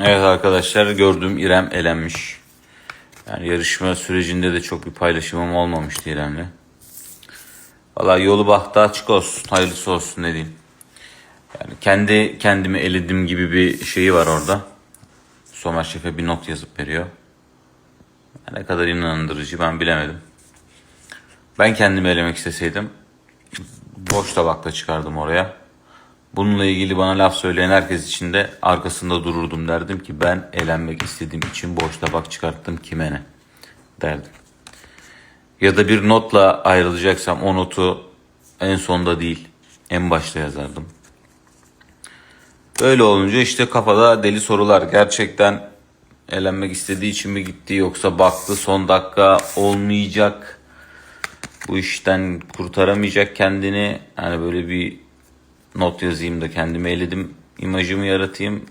Evet arkadaşlar gördüğüm İrem elenmiş. Yani yarışma sürecinde de çok bir paylaşımım olmamıştı İrem'le. Valla yolu bahtı açık olsun. Hayırlısı olsun ne diyeyim. Yani kendi kendimi eledim gibi bir şeyi var orada. Somer Şef'e bir not yazıp veriyor. Ne kadar inandırıcı ben bilemedim. Ben kendimi elemek isteseydim boş tabakta çıkardım oraya. Bununla ilgili bana laf söyleyen herkes için de arkasında dururdum derdim ki ben elenmek istediğim için boş tabak çıkarttım kime ne derdim. Ya da bir notla ayrılacaksam o notu en sonda değil en başta yazardım. Böyle olunca işte kafada deli sorular. Gerçekten elenmek istediği için mi gitti yoksa baktı son dakika olmayacak. Bu işten kurtaramayacak kendini. Yani böyle bir not yazayım da kendimi eledim imajımı yaratayım.